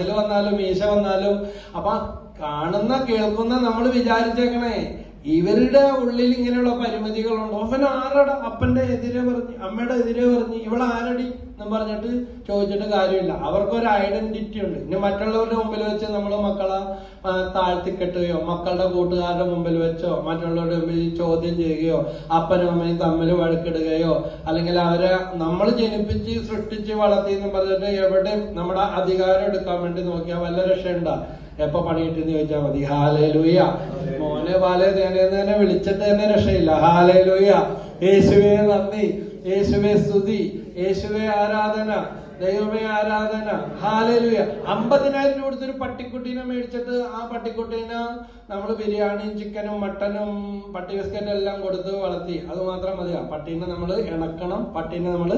Muscle വന്നാലും മീശ വന്നാലും അപ്പൊ കാണുന്ന കേൾക്കുന്ന നമ്മൾ വിചാരിച്ചേക്കണേ. ഇവരുടെ ഉള്ളിൽ ഇങ്ങനെയുള്ള പരിമിതികളുണ്ട്? അവൻ ആരുടെ അപ്പന്റെ എതിരെ പറഞ്ഞ് അമ്മയുടെ എതിരെ പറഞ്ഞ് ഇവൾ ആരടി? എന്ന് പറഞ്ഞിട്ട് ചോദിച്ചിട്ട് കാര്യമില്ല. അവർക്കൊരു ഐഡന്റിറ്റി ഉണ്ട്. ഇനി മറ്റുള്ളവരുടെ മുമ്പിൽ വെച്ച് നമ്മൾ മക്കളെ താഴ്ത്തിക്കെട്ടുകയോ മക്കളുടെ കൂട്ടുകാരുടെ മുമ്പിൽ വെച്ചോ മറ്റുള്ളവരുടെ മുമ്പിൽ ചോദ്യം ചെയ്യുകയോ അപ്പനും അമ്മയും തമ്മിൽ വഴക്കിടുകയോ അല്ലെങ്കിൽ അവരെ നമ്മൾ ജനിപ്പിച്ച് സൃഷ്ടിച്ച് വളർത്തി എന്ന് പറഞ്ഞിട്ട് എവിടെയും നമ്മുടെ അധികാരം എടുക്കാൻ വേണ്ടി നോക്കിയാൽ വല്ല രക്ഷയുണ്ടാ? എപ്പോ പണിയിട്ടെന്ന് ചോദിച്ചാൽ മതി. ഹാലേ ലൂയ മോനെ ബാലെ തേനേന്ന് തന്നെ വിളിച്ചിട്ട് തന്നെ രക്ഷയില്ല. ഹാലേ ലോയ യേശുവേ നന്ദി. യേശുവേ സ്തുതി. യേശുവേ ആരാധന. ദൈവമേ ആരാധന. ഹാലലുയ. അമ്പതിനായിരം രൂപ കൊടുത്തൊരു പട്ടിക്കുട്ടീനെ മേടിച്ചിട്ട് ആ പട്ടിക്കുട്ടീനെ നമ്മൾ ബിരിയാണിയും ചിക്കനും മട്ടനും പട്ടി ബിസ്ക്കറ്റും എല്ലാം കൊടുത്ത് വളർത്തി. അത് മാത്രം മതിയാ പട്ടീനെ നമ്മൾ ഇണക്കണം പട്ടീനെ നമ്മൾ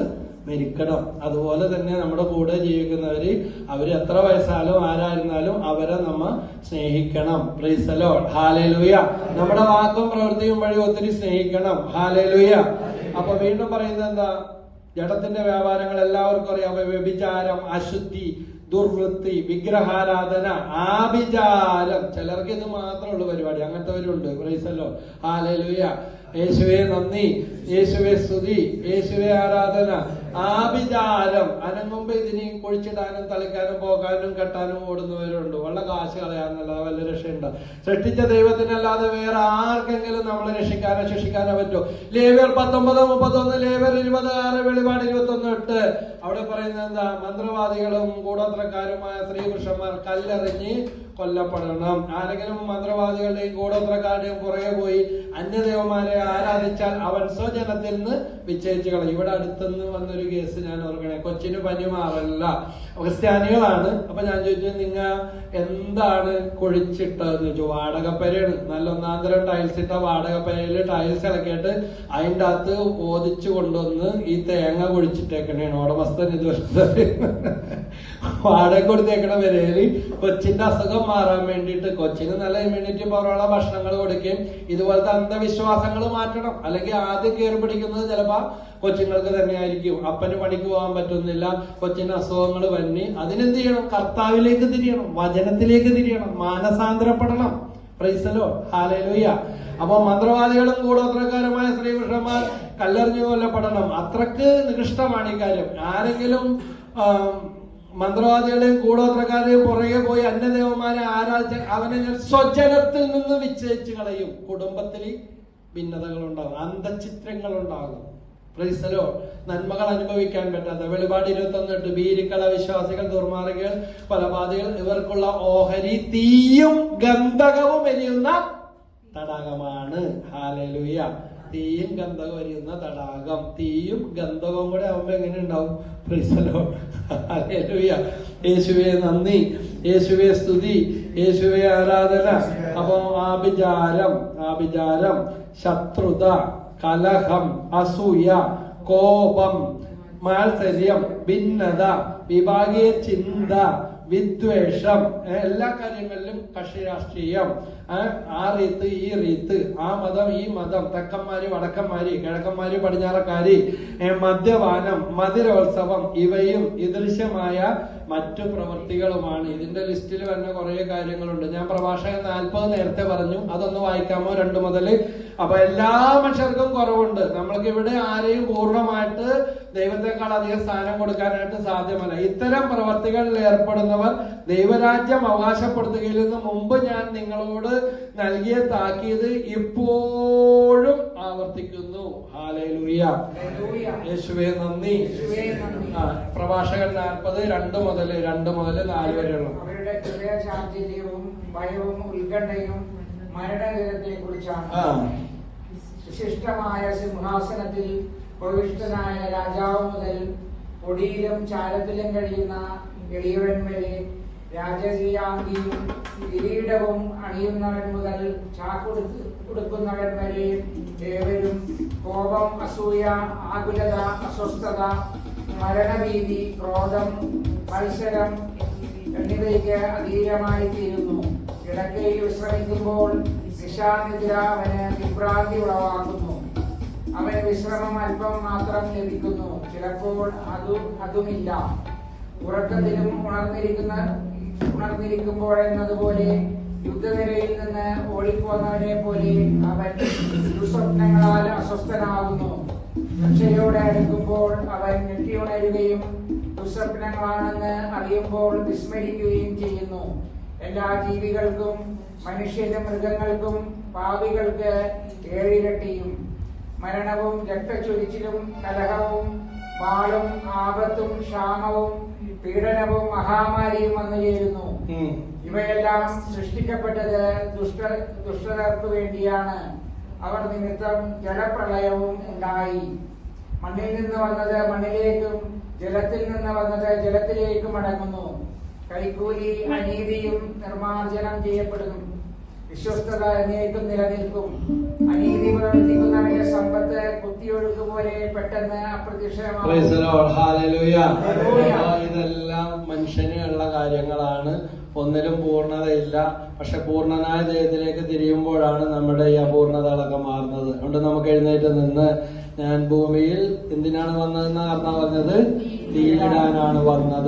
മെരിക്കണം. അതുപോലെ തന്നെ നമ്മുടെ കൂടെ ജീവിക്കുന്നവര് അവർ എത്ര വയസ്സാലും ആരായിരുന്നാലും അവരെ നമ്മ സ്നേഹിക്കണം. പ്രീസലോ ഹാലലുയ. നമ്മുടെ വാക്കും പ്രവൃത്തിയും വഴി ഒത്തിരി സ്നേഹിക്കണം. ഹാലലുയ. അപ്പൊ വീണ്ടും പറയുന്നത് എന്താ? ജഡത്തിന്റെ വ്യാപാരങ്ങൾ എല്ലാവർക്കും അറിയാം. വ്യഭിചാരം അശുദ്ധി ദുർവൃത്തി വിഗ്രഹാരാധന ആഭിചാരം. ചിലർക്ക് ഇത് മാത്രമുള്ള പരിപാടി. അങ്ങനത്തെവരുണ്ട് പ്രൈസല്ലോ ഹാലലുയ യേശുവേ നന്ദി. യേശുവേ സ്തുതി. യേശുവേ ആരാധന. ആഭിചാരം. അനങ്ങുമ്പോ ഇതിനെയും കുഴിച്ചിടാനും തളിക്കാനും പോകാനും കെട്ടാനും ഓടുന്നവരുണ്ട്. വല്ല കാശ് കളയാന്നല്ലാതെ വല്ല രക്ഷയുണ്ട്? സൃഷ്ടിച്ച ദൈവത്തിനല്ലാതെ വേറെ ആർക്കെങ്കിലും നമ്മളെ രക്ഷിക്കാനോ ശിക്ഷിക്കാനോ പറ്റുമോ ലേവർ പത്തൊമ്പത് മുപ്പത്തൊന്ന് ലേവർ ഇരുപത് ആറ് വെളിപാട് ഇരുപത്തി ഒന്ന് എട്ട്. അവിടെ പറയുന്നത് എന്താ? മന്ത്രവാദികളും കൂടോത്രക്കാരുമായ സ്ത്രീ പുരുഷന്മാർ കല്ലെറിഞ്ഞ് കൊല്ലപ്പെടണം. ആരെങ്കിലും മന്ത്രവാദികളുടെയും കൂടോത്രക്കാരുടെയും പുറകെ പോയി അന്യദേവന്മാരെ ആരാധിച്ചാൽ അവൻ സ്വജനത്തിൽ നിന്ന് വിച്ഛേദിച്ചു കളയും. ഇവിടെ അടുത്തുനിന്ന് വന്നൊരു കേസ് ഞാൻ ഓർക്കണേ. കൊച്ചിന് പനി മാറല്ല. ക്രിസ്ത്യാനികളാണ് അപ്പൊ ഞാൻ ചോദിച്ചു നിങ്ങ എന്താണ് കൊഴിച്ചിട്ടതെന്ന് ചോദിച്ചു. വാടകപ്പരയാണ്. നല്ല ഒന്നാന്തരം ടൈൽസ് ഇട്ട വാടകപ്പരയിൽ ടൈൽസ് ഇളക്കിയിട്ട് അതിന്റെ അകത്ത് ഓതിച്ചു കൊണ്ടുവന്ന് ഈ തേങ്ങ കുഴിച്ചിട്ടേക്കണേണ്. ഉടമസ്ഥൻ ഇത് വാടക കൊടുത്തേക്കണ വരയിൽ കൊച്ചിന്റെ അസുഖം മാറാൻ വേണ്ടിയിട്ട് കൊച്ചിന് നല്ല ഇമ്മ്യൂണിറ്റി പവറുള്ള ഭക്ഷണങ്ങൾ കൊടുക്കുകയും ഇതുപോലത്തെ അന്ധവിശ്വാസങ്ങൾ മാറ്റണം. അല്ലെങ്കിൽ ആദ്യം കയറി പിടിക്കുന്നത് ചിലപ്പോ കൊച്ചുങ്ങൾക്ക് തന്നെയായിരിക്കും. അപ്പന് പണിക്ക് പോകാൻ പറ്റുന്നില്ല കൊച്ചിന് അസുഖങ്ങൾ വന്നി. അതിനെന്ത് ചെയ്യണം? കർത്താവിലേക്ക് തിരിയണം വചനത്തിലേക്ക് തിരിയണം മാനസാന്തരപ്പെടണം. പ്രൈസലോ ഹാലലോയ അപ്പൊ മന്ത്രവാദികളും കൂടോത്രക്കാരുമായ ശ്രീകൃഷ്ണന്മാർ കല്ലെറിഞ്ഞു കൊല്ലപ്പെടണം അത്രയ്ക്ക് നികൃഷ്ടമാണ് ഈ കാര്യം. ആരെങ്കിലും മന്ത്രവാദികളെയും കൂടോത്രക്കാരെയും പുറകെ പോയി അന്യദേവന്മാരെ ആരാധിച്ച അവനെ ഞാൻ സ്വജനത്തിൽ നിന്ന് വിച്ഛേദിച്ച് കളയും. കുടുംബത്തിൽ ഭിന്നതകൾ ഉണ്ടാകും അന്തചിത്രങ്ങൾ ഉണ്ടാകും പ്രൈസലോ നന്മകൾ അനുഭവിക്കാൻ പറ്റാത്ത വെളിപാട് ഇരുപത്തി എട്ട് ബീരിക്കള വിശ്വാസികൾ ദുർമാർഗികൾ കൊലപാതകൾ ഇവർക്കുള്ള ഓഹരി തീയും ഗന്ധകവും എരിയുന്ന തടാകമാണ്. ഹാലലുയ തീയും ഗന്ധകം എരിയുന്ന തടാകം. തീയും ഗന്ധകവും കൂടെ ആവുമ്പോ എങ്ങനെ ഉണ്ടാവും? ക്രൈസ്തലോ ഹാലലുയ യേശുവെ നന്ദി. യേശുവെ സ്തുതി. യേശുവെ ആരാധന. അപ്പോ ആഭിചാരം ആഭിചാരം ശത്രുത കലഹം അസൂയ കോപം മാത്സര്യം ഭിന്നത വിഭാഗീയ ചിന്ത വിദ്വേഷം. എല്ലാ കാര്യങ്ങളിലും കക്ഷി രാഷ്ട്രീയം. ആ റീത്ത് ഈ റീത്ത് ആ മതം ഈ മതം തെക്കന്മാര് വടക്കന്മാര് കിഴക്കന്മാര് പടിഞ്ഞാറക്കാര് മദ്യപാനം മധുരോത്സവം ഇവയും ഇദൃശ്യമായ മറ്റു പ്രവൃത്തികളുമാണ് ഇതിന്റെ ലിസ്റ്റിൽ തന്നെ കുറെ കാര്യങ്ങളുണ്ട്. ഞാൻ പ്രഭാഷകൻ നാൽപ്പത് നേരത്തെ പറഞ്ഞു. അതൊന്ന് വായിക്കാമോ? രണ്ടു മുതൽ. അപ്പൊ എല്ലാ മനുഷ്യർക്കും കുറവുണ്ട്. നമ്മൾക്ക് ഇവിടെ ആരെയും പൂർണമായിട്ട് ദൈവത്തെക്കാൾ അധികം സ്ഥാനം കൊടുക്കാനായിട്ട് സാധ്യമല്ല. ഇത്തരം പ്രവർത്തികളിൽ ഏർപ്പെടുന്നവർ ദൈവരാജ്യം അവകാശപ്പെടുത്തുകയിൽ നിന്ന് മുമ്പ് ഞാൻ നിങ്ങളോട് നൽകിയ താക്കീത് ഇപ്പോഴും ആവർത്തിക്കുന്നു. യേശുവേ നന്ദി. ആ, പ്രഭാഷകൻ നാൽപ്പത് രണ്ട് മുതൽ രണ്ട് മുതൽ നാല് വരെയുള്ള. അവരുടെ ഹൃദയചാഞ്ചല്യവും ഭയവും ഉത്കണ്ഠയും മരണദിനത്തെ കുറിച്ചാണ് വിശിഷ്ടമായ സിംഹാസനത്തിൽ പ്രവിഷ്ടനായ രാജാവ് മുതൽ കൊടിയിലും ചാരത്തിലും കഴിയുന്ന എളിയവൻ രാജകീയാംഗിയും കിരീടവും അണിയുന്നവൻ മുതൽ ചാക്കൊടുത്ത് കൊടുക്കുന്നവൻ വരെ ഏവരും കോപം അസൂയ ആകുലത അസ്വസ്ഥത മരണഭീതി ക്രോധം മത്സരം എന്നിവയ്ക്ക് അധീരമായി തീരുന്നു. കിടക്കയിൽ വിശ്രമിക്കുമ്പോൾ നിശാനിദ്ര അവന് വിഭ്രാന്തി ഉളവാക്കുന്നു. അവന് വിശ്രമം അല്പം മാത്രം ലഭിക്കുന്നു. ചിലപ്പോൾ അതും അതുമില്ല. ഉറക്കത്തിലും ഉണർന്നിരിക്കുന്ന ഉണർന്നിരിക്കുമ്പോഴെന്നതുപോലെ യുദ്ധനിരയിൽ നിന്ന് ഓടിപ്പോന്നവരെ പോലെ അവൻ ദുസ്വപ്നങ്ങളാൽ അസ്വസ്ഥനാകുന്നു. രക്ഷയോടെ അടുക്കുമ്പോൾ അവൻ ഞെട്ടിയുണരുകയും ദുസ്വപ്നങ്ങളാണെന്ന് അറിയുമ്പോൾ വിസ്മരിക്കുകയും ചെയ്യുന്നു. എല്ലാ ജീവികൾക്കും മനുഷ്യന്റെ മൃഗങ്ങൾക്കും പാവികൾക്ക് ഏഴിരട്ടിയും മരണവും രക്തച്ചൊരിച്ചിലും കലഹവും വാളും ആപത്തും ക്ഷാമവും പീഡനവും മഹാമാരിയും വന്നു ചേരുന്നു. ഇവയെല്ലാം സൃഷ്ടിക്കപ്പെട്ടത് ദുഷ്ട ദുഷ്ടതർക്ക് വേണ്ടിയാണ്. അവർ നിമിത്തം ജലപ്രളയവും ഉണ്ടായി. മണ്ണിൽ നിന്ന് വന്നത് മണ്ണിലേക്കും ജലത്തിൽ നിന്ന് വന്നത് ജലത്തിലേക്കും അടങ്ങുന്നു കൈക്കൂലി അനീതിയും നിർമാർജനം ചെയ്യപ്പെടുന്നു. വിശ്വസ്തത എന്നേക്കും നിലനിൽക്കും. അനീതി സമ്പത്ത് കുത്തിയൊഴുക്ക് പോലെ പെട്ടെന്ന് ഇതെല്ലാം മനുഷ്യനുള്ള കാര്യങ്ങളാണ്. ഒന്നിലും പൂർണതയില്ല. പക്ഷെ പൂർണനായ ദൈവത്തിലേക്ക് തിരിയുമ്പോഴാണ് നമ്മുടെ ഈ അപൂർണതകളൊക്കെ മാറുന്നത്. അതുകൊണ്ട് നമുക്ക് എഴുന്നേറ്റ് നിന്ന് ഞാൻ ഭൂമിയിൽ എന്തിനാണ് വന്നതെന്ന് പറഞ്ഞ പറഞ്ഞത്? തീയിടാനാണ് വന്നത്.